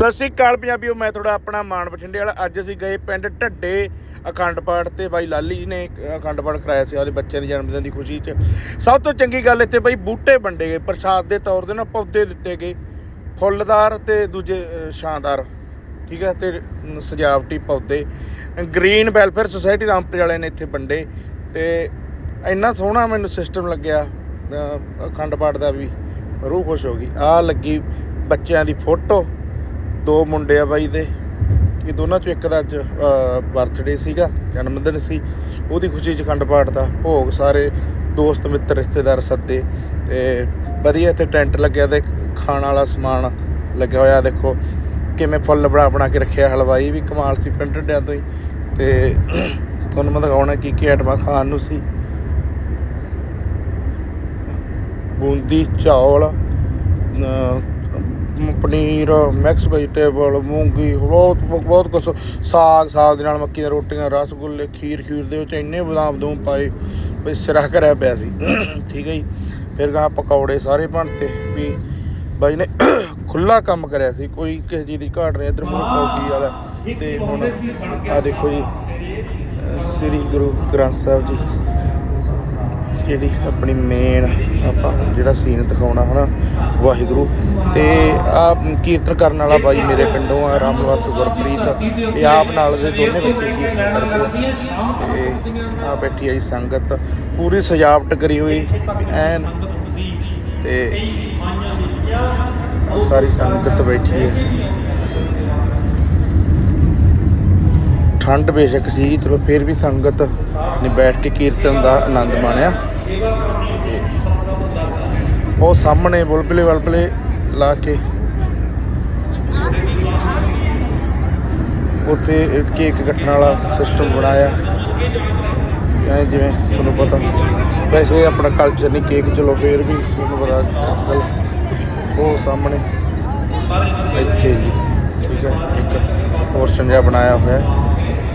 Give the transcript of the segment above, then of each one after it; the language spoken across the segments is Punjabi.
ਸਤਿ ਸ੍ਰੀ ਅਕਾਲ ਪੰਜਾਬੀਓ, ਮੈਂ ਤੁਹਾਡਾ ਆਪਣਾ ਮਾਨ ਬਠਿੰਡੇ ਵਾਲਾ। ਅੱਜ ਅਸੀਂ ਗਏ ਪਿੰਡ ਢੱਡੇ ਅਖੰਡ ਪਾਠ ਤੇ ਬਾਈ ਲਾਲੀ ਜੀ ਨੇ ਅਖੰਡ ਪਾਠ ਕਰਾਇਆ ਸੀ ਉਹਦੇ ਬੱਚੇ ਦੇ ਜਨਮ ਦਿਨ ਦੀ ਖੁਸ਼ੀ 'ਚ। ਸਭ ਤੋਂ ਚੰਗੀ ਗੱਲ ਇੱਥੇ ਬਾਈ ਬੂਟੇ ਵੰਡੇ ਗਏ, ਪ੍ਰਸ਼ਾਦ ਦੇ ਤੌਰ 'ਤੇ ਨਾ ਪੌਦੇ ਦਿੱਤੇ ਗਏ, ਫੁੱਲਦਾਰ ਤੇ ਦੂਜੇ ਸ਼ਾਨਦਾਰ, ਠੀਕ ਹੈ, ਤੇ ਸਜਾਵਟੀ ਪੌਦੇ। ਗ੍ਰੀਨ ਵੈਲਫੇਅਰ ਸੁਸਾਇਟੀ ਰਾਮਪੁਰ ਵਾਲਿਆਂ ਨੇ ਇੱਥੇ ਵੰਡੇ, ਤੇ ਇੰਨਾ ਸੋਹਣਾ ਮੈਨੂੰ ਸਿਸਟਮ ਲੱਗਿਆ ਅਖੰਡ ਪਾਠ ਦਾ ਵੀ। ਰੂਹ ਖੁਸ਼ ਹੋ ਗਈ। ਆ ਲੱਗੀ ਬੱਚਿਆਂ ਦੀ ਫੋਟੋ। ਦੋ ਮੁੰਡੇ ਆ ਬਾਈ ਦੇ। ਇਹ ਦੋਨਾਂ ਚੋਂ ਇੱਕ ਦਾ ਅੱਜ ਬਰਥਡੇ ਸੀਗਾ ਜਨਮ ਦਿਨ ਸੀ। ਉਹਦੀ ਖੁਸ਼ੀ 'ਚ ਅਖੰਡ ਪਾਠ ਦਾ ਭੋਗ ਸਾਰੇ ਦੋਸਤ, ਮਿੱਤਰ, ਰਿਸ਼ਤੇਦਾਰ ਸੱਦੇ। ਤੇ ਵਧੀਆ ਇੱਥੇ ਟੈਂਟ ਲੱਗਿਆ ਤੇ ਖਾਣ ਵਾਲਾ ਸਮਾਨ ਲੱਗਿਆ ਹੋਇਆ। ਦੇਖੋ ਕਿਵੇਂ ਫੁੱਲ ਬਣਾ ਬਣਾ ਕੇ ਰੱਖਿਆ, ਹਲਵਾਈ ਵੀ ਕਮਾਲ ਸੀ ਪਿੰਡ ਢੱਡਿਆਂ ਤੋਂ ਹੀ। ਤੇ ਤੁਹਾਨੂੰ ਮੈਂ ਦਿਖਾਉਣਾ ਕੀ ਕੀ ਆਈਟਮਾਂ ਖਾਣ ਨੂੰ ਸੀ। ਬੂੰਦੀ, ਚੌਲ ਪਨੀਰ ਮਿਕਸ ਵੈਜੀਟੇਬਲ ਮੂੰਗੀ, ਬਹੁਤ ਬਹੁਤ ਕੁਛ। ਸਾਗ ਸਾਗ ਦੇ ਨਾਲ ਮੱਕੀ ਦੀਆਂ ਰੋਟੀਆਂ, ਰਸਗੁੱਲੇ, ਖੀਰ ਖੀਰ ਦੇ ਵਿੱਚ ਇੰਨੇ ਬਦਾਮ ਬਦੂਮ ਪਾਏ ਵੀ ਸਿਰਾ ਕਰਿਆ ਪਿਆ ਸੀ। ਠੀਕ ਹੈ ਜੀ? ਫਿਰ ਗਾਂ ਪਕੌੜੇ ਸਾਰੇ ਬਣਤੇ ਵੀ ਬਾਈ ਨੇ ਖੁੱਲਾ ਕੰਮ ਕਰਿਆ ਸੀ। ਕੋਈ ਕਿਸੇ ਚੀਜ਼ ਦੀ ਘਾਟ ਨਹੀਂ, ਇਧਰ ਮੂੰਹ ਕੌਫੀ ਵਾਲਾ ਤੇ ਹੁਣ ਆ ਦੇਖੋ ਜੀ ਸ੍ਰੀ ਗੁਰੂ ਗ੍ਰੰਥ ਸਾਹਿਬ ਜੀ। ਜਿਹੜੀ ਆਪਣੀ ਮੇਨ ਆਪਾਂ ਜਿਹੜਾ ਸੀਨ ਦਿਖਾਉਣਾ ਹਨਾ, ਵਾਹਿਗੁਰੂ। ਤੇ ਆ ਕੀਰਤਨ ਕਰਨ ਵਾਲਾ ਬਾਈ ਮੇਰੇ ਪਿੰਡੋਂ ਆ ਰਾਮਨਵਾਸ ਗੁਰਪ੍ਰੀਤ। ਇਹ ਆਪ ਨਾਲ ਦੇ ਦੋਨੇ ਬੱਚੇ ਕੀਰਤਨ ਕਰਦੇ ਆ। ਤੇ ਆ ਬੈਠੀ ਆਈ ਸੰਗਤ। ਪੂਰੀ ਸਜਾਵਟ ਕਰੀ ਹੋਈ, ਐਨ। ਤੇ ਸਾਰੀ ਸੰਗਤ ਬੈਠੀ ਹੈ ਠੰਡ ਬੇਸ਼ੱਕ ਸੀ ਚਲੋ ਫਿਰ ਵੀ ਸੰਗਤ ਨੇ ਬੈਠ ਕੇ ਕੀਰਤਨ ਦਾ ਆਨੰਦ ਮਾਣਿਆ। ਉਹ ਸਾਹਮਣੇ ਬੁਲਬੁਲੇ ਬੁਲਬੁਲੇ ਲਾ ਕੇ। ਉੱਥੇ ਕੇਕ ਕੱਟਣ ਵਾਲਾ ਸਿਸਟਮ ਬਣਾਇਆ। ਐ ਜਿਵੇਂ ਤੁਹਾਨੂੰ ਪਤਾ। ਵੈਸੇ ਆਪਣਾ ਕਲਚਰ ਨਹੀਂ ਕੇਕ ਚਲੋ ਫੇਰ ਵੀ ਤੁਹਾਨੂੰ ਪਤਾ ਅੱਜ ਕੱਲ੍ਹ ਉਹ ਸਾਹਮਣੇ। ਇੱਥੇ ਜੀ ਠੀਕ ਹੈ ਇੱਕ ਪੋਰਸ਼ਨ ਜਿਹਾ ਬਣਾਇਆ ਹੋਇਆ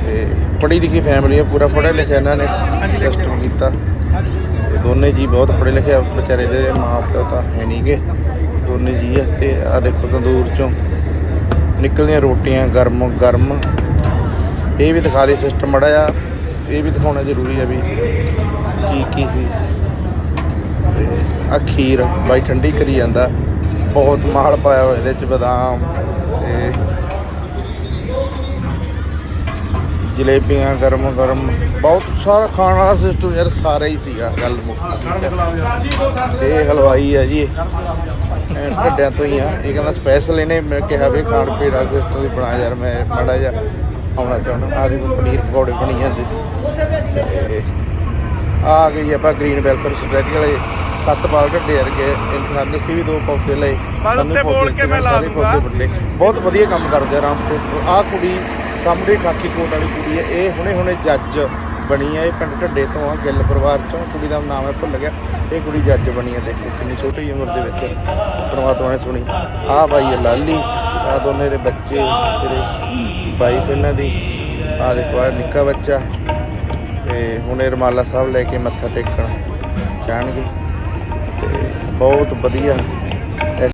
ਤੇ ਪੜ੍ਹੀ ਲਿਖੀ ਫੈਮਿਲੀ ਹੈ ਪੂਰਾ ਪੜ੍ਹਿਆ ਲਿਖਿਆ ਇਹਨਾਂ ਨੇ। ਸਿਸਟਮ ਕੀਤਾ। ਦੋਨੇ ਜੀ ਬਹੁਤ ਪੜ੍ਹੇ ਲਿਖੇ ਆ, ਵਿਚਾਰੇ ਦੇ ਮਾਂ ਪਿਓ ਤਾਂ ਹੈ ਨਹੀਂਗੇ ਦੋਨੇ ਜੀ ਆ ਤੇ ਆ ਦੇਖੋ ਤੰਦੂਰ ਚੋਂ ਨਿਕਲਦੀਆਂ ਰੋਟੀਆਂ ਗਰਮ ਗਰਮ। ਇਹ ਵੀ ਦਿਖਾ ਦੇ ਸਿਸਟਮ ਮੜਾ ਆ ਇਹ ਵੀ ਦਿਖਾਉਣਾ ਜ਼ਰੂਰੀ ਆ ਵੀ ਕੀ ਕੀ ਸੀ। ਤੇ ਆ ਖੀਰ ਬਾਈ ਠੰਡੀ ਕਰੀ ਜਾਂਦਾ ਬਹੁਤ ਮਾਲ ਪਾਇਆ ਹੋਇਆ ਇਹਦੇ ਚ ਬਦਾਮ ਤੇ ਜਲੇਬੀਆਂ ਗਰਮ ਗਰਮ ਬਹੁਤ ਸਾਰਾ ਖਾਣ ਵਾਲਾ ਸਿਸਟਮ ਯਾਰ ਸਾਰਾ ਹੀ ਸੀਗਾ ਗੱਲ ਮੁੱਕ। ਤੇ। ਇਹ ਹਲਵਾਈ ਹੈ ਜੀ। ਇਹ ਢੱਡਿਆਂ ਤੋਂ ਹੀ ਆ। ਇਹ ਕਹਿੰਦਾ ਸਪੈਸ਼ਲ ਇਹਨੇ ਮੈਂ ਕਿਹਾ ਵੀ ਖਾਣ ਪੀਣ ਵਾਲਾ ਸਿਸਟਮ ਹੀ ਬਣਾ ਯਾਰ ਮੈਂ ਮਾੜਾ ਜਿਹਾ ਆਉਣਾ ਚਾਹੁੰਦਾ। ਆ ਦੇਖੋ ਪਨੀਰ ਪਕੌੜੇ ਬਣੀ ਜਾਂਦੇ। ਤੇ ਆ ਗਈ ਆਪਾਂ ਗ੍ਰੀਨ ਵੈਲਫੇਅਰ ਸੁਸਾਇਟੀ ਵਾਲੇ। ਸੱਤ ਬਾਲ ਢੱਡੇ ਵਰਗੇ ਇਨਸਾਨ ਸੀ ਵੀ ਦੋ ਪੌਦੇ ਲਏ। ਬਸ ਉੱਤੇ ਬੋਲ ਕੇ ਮੈਂ ਲਾ ਦੂੰਗਾ। ਬਹੁਤ ਵਧੀਆ ਕੰਮ ਕਰਦੇ ਆ ਰਾਮਪੁਰ ਆ ਕੁੜੀ ਸਾਹਮਣੇ ਠਾਕੀ ਕੋਟ ਵਾਲੀ ਕੁੜੀ ਹੈ। ਇਹ ਹੁਣੇ ਹੁਣੇ ਜੱਜ ਬਣੀ ਹੈ। ਇਹ ਪਿੰਡ ਢੱਡੇ ਤੋਂ ਆ, ਗਿੱਲ ਪਰਿਵਾਰ ਚੋਂ। ਕੁੜੀ ਦਾ ਨਾਮ ਹੈ ਭੁੱਲ ਗਿਆ। ਇਹ ਕੁੜੀ ਜੱਜ ਬਣੀ ਹੈ। ਦੇਖੋ, ਕਿੰਨੀ ਛੋਟੀ ਉਮਰ ਦੇ ਵਿੱਚ ਪਰਮਾਤਮਾ ਨੇ ਸੁਣੀ। ਆ ਬਾਈ ਹੈ ਲਾਲੀ। ਆ ਦੋਨੇ ਦੇ ਬੱਚੇ, ਤੇਰੇ ਵਾਈਫ ਇਹਨਾਂ ਦੀ। ਆ ਦੇਖੋ ਆ ਨਿੱਕਾ ਬੱਚਾ। ਤੇ ਹੁਣੇ ਇਹ ਰਮਾਲਾ ਸਾਹਿਬ ਲੈ ਕੇ ਮੱਥਾ ਟੇਕਣ ਜਾਣਗੇ। ਤੇ ਬਹੁਤ ਵਧੀਆ